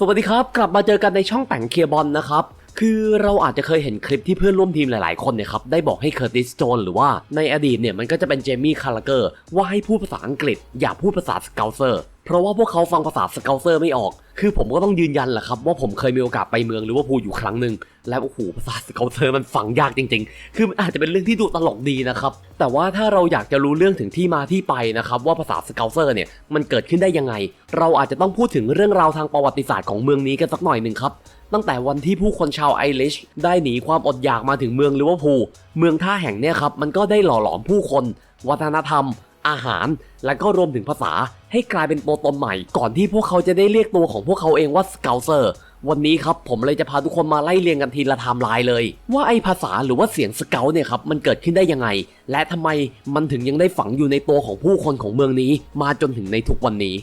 สวัสดีครับ กลับมาเจอกันในช่องแต่งเคลียร์บอลนะครับ คือเราอาจจะเคยเห็นคลิปที่เพื่อนร่วมทีมหลายๆ คนเนี่ยครับ ได้บอกให้เคอร์ติสโจนหรือว่าในอดีตเนี่ยมันก็จะเป็นเจมี่คาร์ลเกอร์ว่าให้พูดภาษาอังกฤษ อย่าพูดภาษาสเกลเซอร์ เพราะว่าพวกเขาฟังภาษาสเกลเซอร์ไม่ออก คือผมก็ต้องยืนยันแหละครับ ว่าผมเคยมีโอกาสไปเมืองหรือว่าพูอยู่ครั้งหนึ่งแล้วโอ้โหภาษาสเกลเซอร์มันฟังยากจริง ๆ คือมันอาจจะเป็นเรื่องที่ดูตลกดีนะครับ แต่ว่าถ้าเราอยากจะรู้เรื่องถึงที่มาที่ไปนะครับว่าภาษาสเกลเซอร์เนี่ยมันเกิดขึ้นได้ยังไง เราอาจจะต้องพูดถึงเรื่องราวทางประวัติศาสตร์ของเมืองนี้กันสักหน่อยหนึ่งครับตั้งแต่วันที่ผู้คนชาวไอริชได้หนีความอดอยากมาถึงเมืองลิเวอร์พูลเมืองท่าแห่งเนี่ยครับมันก็ได้หล่อหลอมผู้คน วัฒนธรรม อาหาร และก็รวมถึงภาษาให้กลายเป็นตัวตนใหม่ ก่อนที่พวกเขาจะได้เรียกตัวของพวกเขาเองว่าสเกลเซอร์วันนี้ครับผมเลยจะพาทุกคนมาไล่เรียงกันทีละไทม์ไลน์เลย ว่าไอภาษาหรือว่าเสียงสเกลเนี่ยครับมันเกิดขึ้นได้ยังไง และทำไมมันถึงยังได้ฝังอยู่ในตัวของผู้คนของเมืองนี้ มาจนถึงในทุกวันนี้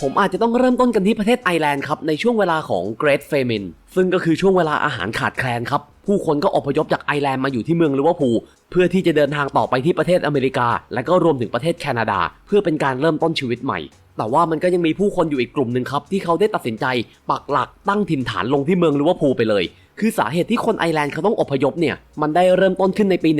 ผมอาจจะต้องเริ่มต้นกันที่ประเทศไอร์แลนด์ครับในช่วงเวลาของ Great Famine ซึ่งก็คือช่วงเวลาอาหารขาดแคลนครับ ผู้คนก็อพยพจากไอร์แลนด์มาอยู่ที่เมืองลิเวอร์พูลเพื่อที่จะเดินทางต่อไปที่ประเทศอเมริกา และก็รวมถึงประเทศแคนาดา เพื่อเป็นการเริ่มต้นชีวิตใหม่ แต่ว่ามันก็ยังมีผู้คนอยู่อีกกลุ่มหนึ่งครับที่เขาได้ตัดสินใจปักหลักตั้งถิ่นฐานลงที่เมืองลิเวอร์พูลไปเลย คือสาเหตุที่คนไอร์แลนด์เขาต้องอพยพเนี่ย มันได้เริ่มต้นขึ้นในปี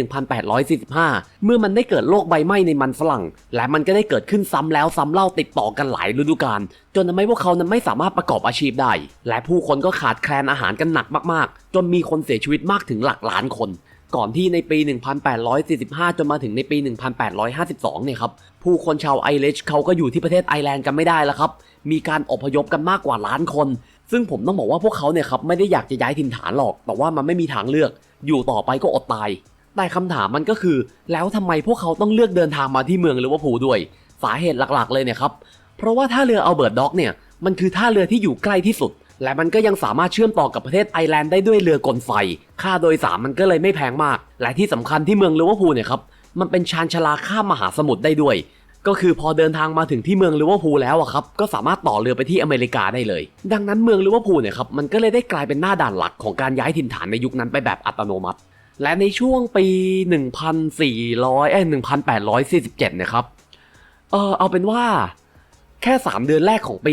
1845 เมื่อมันได้เกิดโรคใบไหม้ในมันฝรั่ง และมันก็ได้เกิดขึ้นซ้ำแล้วซ้ำเล่าติดต่อกันหลายฤดูกาลจนทำให้พวกเขานั้นไม่สามารถประกอบอาชีพได้ และผู้คนก็ขาดแคลนอาหารกันหนักมากๆ จนมีคนเสียชีวิตมากถึงหลักล้านคนก่อนที่ในปี 1845 จนมาถึงในปี 1852 เนี่ยครับ ผู้คนชาวไอริชเขาก็อยู่ที่ประเทศไอร์แลนด์กันไม่ได้แล้วครับ มีการอพยพกันมากกว่าล้านคน ซึ่งผมต้องบอกว่าพวกเขาเนี่ยครับไม่ได้อยากจะย้ายถิ่นฐานหรอก แต่ว่ามันไม่มีทางเลือก อยู่ต่อไปก็อดตาย แต่คำถามมันก็คือ แล้วทำไมพวกเขาต้องเลือกเดินทางมาที่เมืองลิเวอร์พูด้วย สาเหตุหลักๆ เลยเนี่ยครับ เพราะว่าท่าเรืออัลเบิร์ตด็อกเนี่ย มันคือท่าเรือที่อยู่ใกล้ที่สุด และมันก็ยังสามารถเชื่อมต่อกับประเทศไอร์แลนด์ได้ด้วยเรือกลไฟ ค่าโดยสารมันก็เลยไม่แพงมาก และที่สำคัญที่เมืองลิเวอร์พูลเนี่ยครับ มันเป็นชานชาลาข้ามมหาสมุทรได้ด้วย ก็คือพอเดินทางมาถึงที่เมืองลิเวอร์พูลแล้วอะครับก็สามารถต่อเรือไปที่อเมริกาได้เลย ดังนั้นเมืองลิเวอร์พูลเนี่ยครับมันก็เลยได้กลายเป็นหน้าด่านหลักของการย้ายถิ่นฐานในยุคนั้นไปแบบอัตโนมัติ และในช่วงปี 1400เอ้ย1847เนี่ยครับเออเอาเป็นว่า แค่ 3 เดือนแรกของปี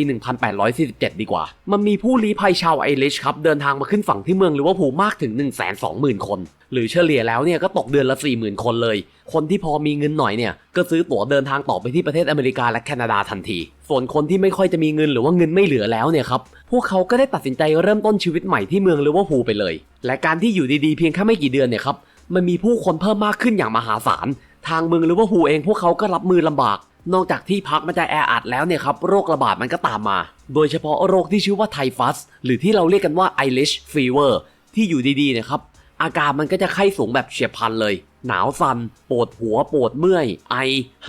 1847 ดีกว่า มันมีผู้ลี้ภัยชาวไอริชครับ เดินทางมาขึ้นฝั่งที่เมืองลิเวอร์พูลมากถึง 120,000 คน หรือเฉลี่ยแล้วเนี่ยก็ตกเดือนละ 40,000 คนเลย คนที่พอมีเงินหน่อยเนี่ย ก็ซื้อตั๋วเดินทางต่อไปที่ประเทศอเมริกาและแคนาดาทันที ส่วนคนที่ไม่ค่อยจะมีเงินหรือว่าเงินไม่เหลือแล้วเนี่ยครับ พวกเขาก็ได้ตัดสินใจเริ่มต้นชีวิตใหม่ที่เมืองลิเวอร์พูลไปเลย และการที่อยู่ดีๆเพียงแค่ไม่กี่เดือนเนี่ยครับ มันมีผู้คนเพิ่มมากขึ้นอย่างมหาศาล ทางเมืองลิเวอร์พูลเองพวกเขาก็รับมือลำบาก นอกจากที่พักมันจะแออัดแล้วเนี่ยครับโรคระบาดมันก็ตามมา โดยเฉพาะโรคที่ชื่อว่าไทฟัส หรือที่เราเรียกกันว่าไอริชฟีเวอร์ที่อยู่ดีๆนะครับอาการมันก็จะไข้สูงแบบเฉียบพลันเลย หนาวสัน่นปวดหัวปวดเมื่อย ไอ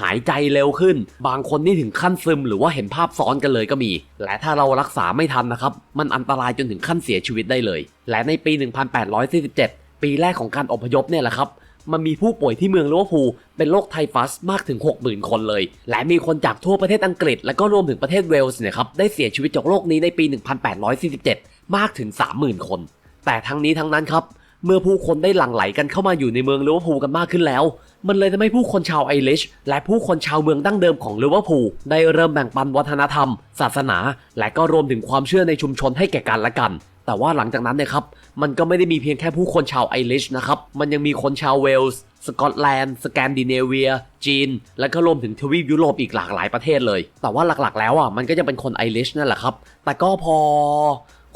หายใจเร็วขึ้น บางคนนี่ถึงขั้นซึมหรือว่าเห็นภาพซ้อนกันเลยก็มี และถ้าเรารักษาไม่ทันนะครับ มันอันตรายจนถึงขั้นเสียชีวิตได้เลย และในปี 1847 ปีแรกของการอพยพเนี่ยแหละครับ มันมีผู้ป่วยที่เมืองลิเวอร์พูลเป็นโรคไทฟัสมากถึง 60,000 คนเลย และมีคนจากทั่วประเทศอังกฤษ และก็รวมถึงประเทศเวลส์เนี่ยครับได้เสียชีวิตจากโรคนี้ในปี 1847 มากถึง 30,000 คน แต่ทั้งนี้ทั้งนั้นครับเมื่อผู้คนได้หลั่งไหลกันเข้ามาอยู่ในเมืองลิเวอร์พูลกันมากขึ้นแล้ว มันเลยทำให้ผู้คนชาวไอริชและผู้คนชาวเมืองดั้งเดิมของลิเวอร์พูลได้เริ่มแบ่งปันวัฒนธรรม ศาสนา และก็รวมถึงความเชื่อในชุมชนให้แก่กันและกัน แต่ว่าหลังจากนั้นเนี่ยครับ มันก็ไม่ได้มีเพียงแค่ผู้คนชาวไอริชนะครับ มันยังมีคนชาวเวลส์ สกอตแลนด์ สแกนดิเนเวีย จีน และก็รวมถึงทวีปยุโรปอีกหลากหลายประเทศเลย แต่ว่าหลักๆ แล้วอะ มันก็จะเป็นคนไอริชนั่นแหละครับ แต่ก็พอ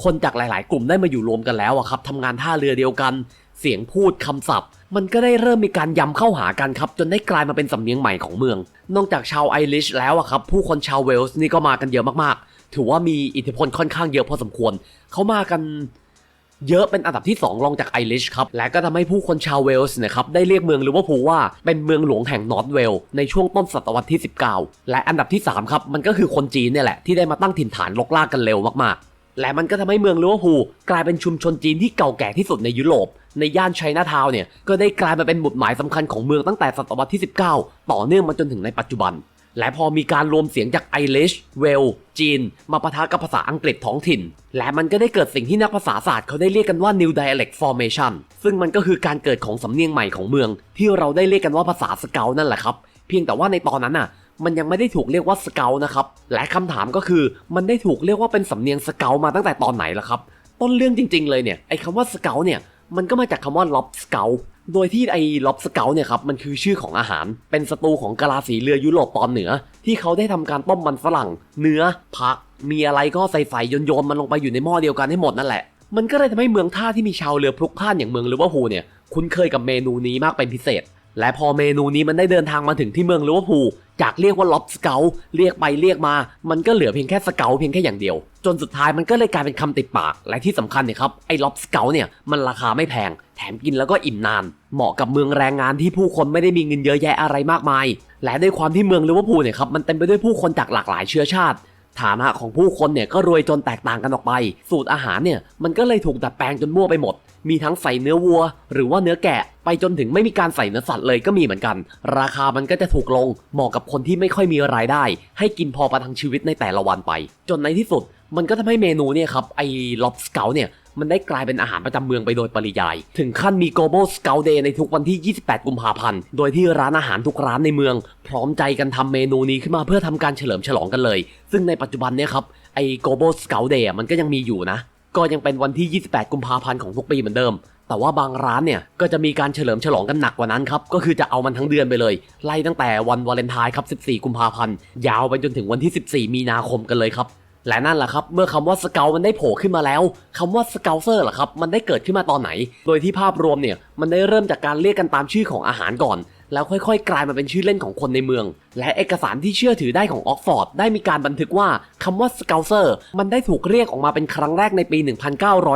คนจากหลาย ๆ กลุ่มได้มาอยู่รวมกันแล้วอะครับทำงานท่าเรือเดียวกัน เสียงพูดคำศัพท์มันก็ได้เริ่มมีการยำเข้าหากันครับ จนได้กลายมาเป็นสำเนียงใหม่ของเมือง นอกจากชาวไอริชแล้วอะครับ ผู้คนชาวเวลส์นี่ก็มากันเยอะมากๆ ถือว่ามีอิทธิพลค่อนข้างเยอะพอสมควร เขามากันเยอะเป็นอันดับที่ 2 รองจากไอริชครับ และก็ทำให้ผู้คนชาวเวลส์นะครับได้เรียกเมืองลิเวอร์พูลว่าเป็นเมืองหลวงแห่งนอร์ทเวลในช่วงต้นศตวรรษที่ 19 และอันดับที่ 3 ครับ มันก็คือคนจีนเนี่ยแหละ ที่ได้มาตั้งถิ่นฐานลกลากกันเร็วมากๆ และมันก็ทำให้เมืองลิเวอร์พูลกลายเป็นชุมชนจีนที่เก่าแก่ที่สุดในยุโรป ในย่านไชน่าทาวน์เนี่ยก็ได้กลายมาเป็นหมุดหมายสำคัญของเมืองตั้งแต่ศตวรรษที่ 19 ต่อเนื่องมาจนถึงในปัจจุบัน และพอมีการรวมเสียงจากไอริชเวลจีน มาปะทะกับภาษาอังกฤษท้องถิ่น และมันก็ได้เกิดสิ่งที่นักภาษาศาสตร์เขาได้เรียกกันว่า New Dialect Formation ซึ่งมันก็คือการเกิดของสำเนียงใหม่ของเมือง ที่เราได้เรียกกันว่าภาษาสเกลนั่นแหละครับ เพียงแต่ว่าในตอนนั้นน่ะมันยังไม่ได้ถูกเรียกว่าสเกลนะครับ และคำถามก็คือมันได้ถูกเรียกว่าเป็นสำเนียงสเกลมาตั้งแต่ตอนไหนล่ะครับ ต้นเรื่องจริง ๆ เลยเนี่ยไอ้คำว่าสเกลเนี่ยมันก็มาจากคำว่าล็อบสเกล โดยที่ไอ้ล็อบสเกลเนี่ยครับมันคือชื่อของอาหาร เป็นสตูของกะลาสีเรือยุโรปตอนเหนือ ที่เขาได้ทำการต้มมันฝรั่ง เนื้อผัก มีอะไรก็ใส่ใส่โยนโยนมันลงไปอยู่ในหม้อเดียวกันให้หมดนั่นแหละ มันก็เลยทำให้เมืองท่าที่มีชาวเรือพลุกพล่านอย่างเมืองลิเวอร์พูลเนี่ยคุ้นเคยกับเมนูนี้มากเป็นพิเศษ และพอเมนูนี้มันได้เดินทางมาถึงที่เมืองลิเวอร์พูลจากเรียกว่าล็อบสเกลเรียกไปเรียกมา มันก็เหลือเพียงแค่สเกลเพียงแค่อย่างเดียว จนสุดท้ายมันก็เลยกลายเป็นคำติดปาก และที่สำคัญเนี่ยครับไอ้ล็อบสเกลเนี่ยมันราคาไม่แพง แถมกินแล้วก็อิ่มนาน เหมาะกับเมืองแรงงานที่ผู้คนไม่ได้มีเงินเยอะแยะอะไรมากมาย และด้วยความที่เมืองลิเวอร์พูลเนี่ยครับมันเต็มไปด้วยผู้คนจากหลากหลายเชื้อชาติ ฐานะของผู้คนเนี่ยก็รวยจนแตกต่างกันออกไป สูตรอาหารเนี่ยมันก็เลยถูกดัดแปลงจนมั่วไปหมด มีทั้งใส่เนื้อวัว หรือว่าเนื้อแกะ ไปจนถึงไม่มีการใส่เนื้อสัตว์เลยก็มีเหมือนกัน ราคามันก็จะถูกลง เหมาะกับคนที่ไม่ค่อยมีรายได้ ให้กินพอประทังชีวิตในแต่ละวันไป จนในที่สุด มันก็ทำให้เมนูเนี่ยครับไอ้ล็อบสเกลเนี่ยมันได้กลายเป็นอาหารประจำเมืองไปโดยปริยาย ถึงขั้นมี global scout day ในทุกวันที่ 28 กุมภาพันธ์ โดยที่ร้านอาหารทุกร้านในเมือง พร้อมใจกันทำเมนูนี้ขึ้นมาเพื่อทำการเฉลิมฉลองกันเลย ซึ่งในปัจจุบันเนี่ยครับ ไอ้ global scout day มันก็ยังมีอยู่นะ ก็ยังเป็นวันที่ 28 กุมภาพันธ์ของทุกปีเหมือนเดิม แต่ว่าบางร้านเนี่ยก็จะมีการเฉลิมฉลองกันหนักกว่านั้นครับ ก็คือจะเอามันทั้งเดือนไปเลย ไล่ตั้งแต่วันวาเลนไทน์ครับ 14 กุมภาพันธ์ ยาวไปจนถึงวันที่ 14 มีนาคมกันเลยครับ และนั่นแหละครับ เมื่อคำว่าสเกลมันได้โผล่ขึ้นมาแล้วคำว่าสเกลเซอร์ล่ะครับ มันได้เกิดขึ้นมาตอนไหน โดยที่ภาพรวมเนี่ย มันได้เริ่มจากการเรียกกันตามชื่อของอาหารก่อน แล้วค่อยๆ กลายมาเป็นชื่อเล่นของคนในเมือง และเอกสารที่เชื่อถือได้ของออกฟอร์ดได้มีการบันทึกว่าคำว่าสเกลเซอร์มันได้ถูกเรียกออกมาเป็นครั้งแรกในปี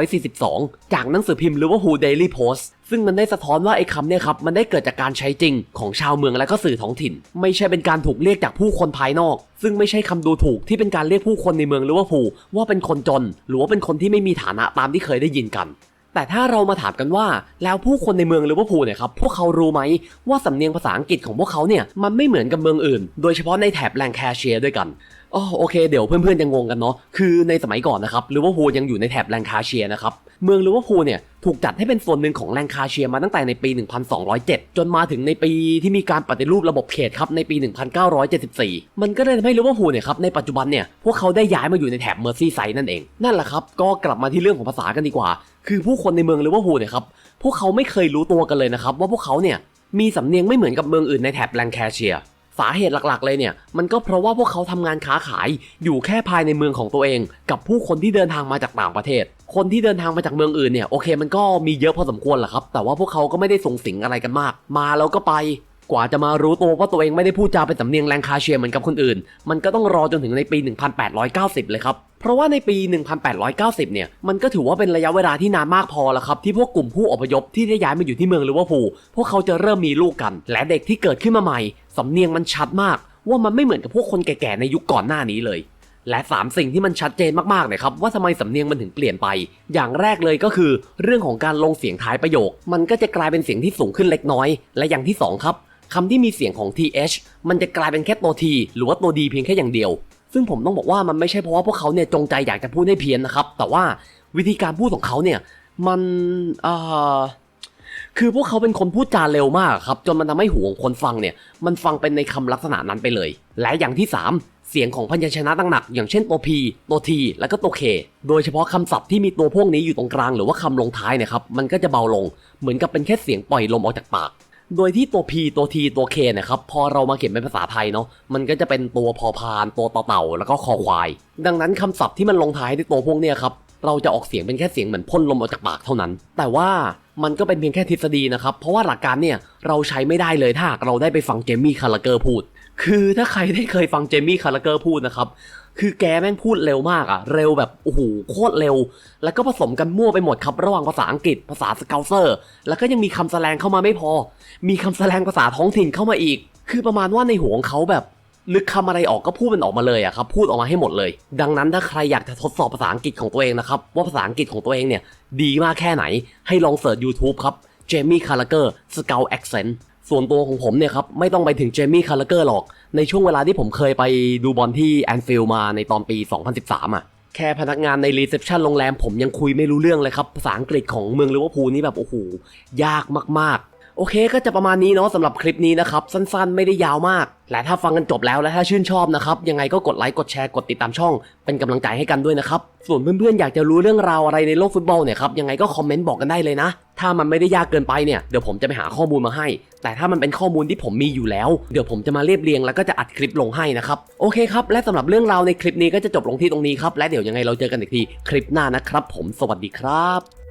1942 จากหนังสือพิมพ์ Liverpool Daily Post ซึ่งมันได้สะท้อนว่าไอ้คำเนี่ยครับมันได้เกิดจากการใช้จริงของชาวเมืองและก็สื่อท้องถิ่น ไม่ใช่เป็นการถูกเรียกจากผู้คนภายนอก ซึ่งไม่ใช่คำดูถูกที่เป็นการเรียกผู้คนในเมืองลิเวอร์พูลว่าเป็นคนจน หรือว่าเป็นคนที่ไม่มีฐานะตามที่เคยได้ยินกัน แต่ถ้าเรามาถามกันว่าแล้วผู้คนในเมืองลิเวอร์พูลเนี่ยครับพวกเขารู้ไหมว่าสำเนียงภาษาอังกฤษของพวกเขาเนี่ยมันไม่เหมือนกับเมืองอื่น โดยเฉพาะในแถบแลงแคเชียร์ด้วยกันอ๋อโอเคเดี๋ยวเพื่อนๆจะงงงกันเนาะคือในสมัยก่อนนะครับลิเวอร์พูลยังอยู่ในแถบแลงคาเชียนะครับเมืองลิเวอร์พูลเนี่ยถูกจัดให้เป็นส่วนหนึ่งของแลงคาเชียมาตั้งแต่ในปี 1207 จนมาถึงในปีที่มีการปฏิรูประบบเขตครับในปี 1974 มันก็เลยทำให้ลิเวอร์พูลเนี่ยครับในปัจจุบันเนี่ยพวกเขาได้ย้ายมาอยู่ในแถบเมอร์ซี่ไซด์นั่นเองนั่นแหละครับก็กลับมาที่เรื่องของภาษากันดีกว่า คือผู้คนในเมืองลิเวอร์พูลเนี่ยครับพวกเขาไม่เคยรู้ตัวกันเลยนะครับว่าพวกเขาเนี่ยมีสำเนียงไม่เหมือนกับเมืองอื่นในแถบแลงแคเชียสาเหตุหลักๆ เลยเนี่ย มันก็เพราะว่าพวกเขาทำงานค้าขายอยู่แค่ภายในเมืองของตัวเอง กับผู้คนที่เดินทางมาจากต่างประเทศ คนที่เดินทางมาจากเมืองอื่นเนี่ยโอเคมันก็มีเยอะพอสมควรแหละครับ แต่ว่าพวกเขาก็ไม่ได้ส่งสิงอะไรกันมาก มาแล้วก็ไป กว่าจะมารู้ตัวว่าตัวเองไม่ได้พูดจาเป็นสำเนียงแรงคาเชียเหมือนกับคนอื่น มันก็ต้องรอจนถึงในปี 1890 เลยครับ เพราะว่าในปี 1890 เนี่ย มันก็ถือว่าเป็นระยะเวลาที่นานมากพอแล้วครับ ที่พวกกลุ่มผู้อพยพที่ได้ย้ายมาอยู่ที่เมืองลิเวอร์พูลพวกเขาจะเริ่มมีลูกกัน และเด็กที่เกิดขึ้นมาใหม่สำเนียงมันชัดมาก ว่ามันไม่เหมือนกับพวกคนแก่ๆในยุคก่อนหน้านี้เลย และ 3 สิ่งที่มันชัดเจนมากๆเนี่ยครับว่าทำไมสำเนียงมันถึงเปลี่ยนไป อย่างแรกเลยก็คือ เรื่องของการลงเสียงท้ายประโยค มันก็จะกลายเป็นเสียงที่สูงขึ้นเล็กน้อย และอย่างที่สองครับ คำที่มีเสียงของ th มันจะกลายเป็นแค่ตัว t หรือว่าตัว d เพียงแค่อย่างเดียว ซึ่งผมต้องบอกว่ามันไม่ใช่เพราะว่าพวกเขาเนี่ยจงใจอยากจะพูดให้เพี้ยนนะครับ แต่ว่าวิธีการพูดของเขาเนี่ยมันเอ่อคือพวกเขาเป็นคนพูดจาเร็วมากครับ จนมันทำให้หูของคนฟังเนี่ย มันฟังเป็นในคำลักษณะนั้นไปเลย และอย่างที่ 3 เสียงของพยัญชนะตั้งหนัก อย่างเช่นตัว P ตัว T แล้วก็ตัว K โดยเฉพาะคำศัพท์ที่มีตัวพวกนี้อยู่ตรงกลางหรือว่าคำลงท้ายนะครับ มันก็จะเบาลง เหมือนกับเป็นแค่เสียงปล่อยลมออกจากปาก โดยที่ตัว P ตัว T ตัว K เนะครับ พอเรามาเขียนเป็นภาษาไทยเนาะ มันก็จะเป็นตัวพอพาน ตัวต่อเต่า แล้วก็คอควาย ดังนั้นคำศัพท์ที่มันลงท้ายด้วยตัวพวกเนี้ยครับ เราจะออกเสียงเป็นแค่เสียงเหมือนพ่นลมออกจากปากเท่านั้น แต่ว่ามันก็เป็นเพียงแค่ทฤษฎีนะครับ เพราะว่าหลักการเนี่ยเราใช้ไม่ได้เลยถ้าเราได้ไปฟังเจมี่คาร์ลเกอร์พูด คือถ้าใครได้เคยฟังเจมี่คาร์ลเกอร์พูดนะครับ คือแกแม่งพูดเร็วมากอะเร็วแบบโอ้โหโคตรเร็ว แล้วก็ผสมกันมั่วไปหมดครับ ระหว่างภาษาอังกฤษภาษาสเกลเซอร์ แล้วก็ยังมีคำแสลงเข้ามาไม่พอ มีคำแสลงภาษาท้องถิ่นเข้ามาอีก คือประมาณว่าในหัวของเขาแบบนึกคำอะไรออกก็พูดมันออกมาเลยอะครับพูดออกมาให้หมดเลย ดังนั้นถ้าใครอยากจะทดสอบภาษาอังกฤษของตัวเองนะครับว่าภาษาอังกฤษของตัวเองเนี่ยดีมากแค่ไหนให้ลองเสิร์ช YouTube ครับเจมี่คาร์เกอร์สเกลแอคเซนต์ส่วนตัวของผมเนี่ยครับไม่ต้องไปถึงเจมี่คาร์เกอร์หรอก ในช่วงเวลาที่ผมเคยไปดูบอลที่แอนฟิลด์มาในตอนปี 2013 อะ แค่พนักงานในรีเซพชันโรงแรมผมยังคุยไม่รู้เรื่องเลยครับ ภาษาอังกฤษของเมืองลิเวอร์พูลนี่แบบ โอ้โห ยากมากๆ โอเคก็จะประมาณนี้เนาะสำหรับคลิปนี้นะครับ สั้นๆ ไม่ได้ยาวมาก และถ้าฟังกันจบแล้วและถ้าชื่นชอบนะครับ ยังไงก็กดไลค์กดแชร์กดติดตามช่อง เป็นกำลังใจให้กันด้วยนะครับส่วนเพื่อนๆอยากจะรู้เรื่องราวอะไรในโลกฟุตบอลเนี่ยครับยังไงก็คอมเมนต์บอกกันได้เลยนะ ถ้ามันไม่ได้ยากเกินไปเนี่ยเดี๋ยวผมจะไปหาข้อมูลมาให้ แต่ถ้ามันเป็นข้อมูลที่ผมมีอยู่แล้ว เดี๋ยวผมจะมาเรียบเรียงแล้วก็จะอัดคลิปลงให้นะครับโอเคครับและสำหรับเรื่องราวในคลิปนี้ก็จะจบลงที่ตรงนี้ครับและเดี๋ยวยังไงเราเจอกันอีกทีคลิปหน้านะครับ ผมสวัสดีครับ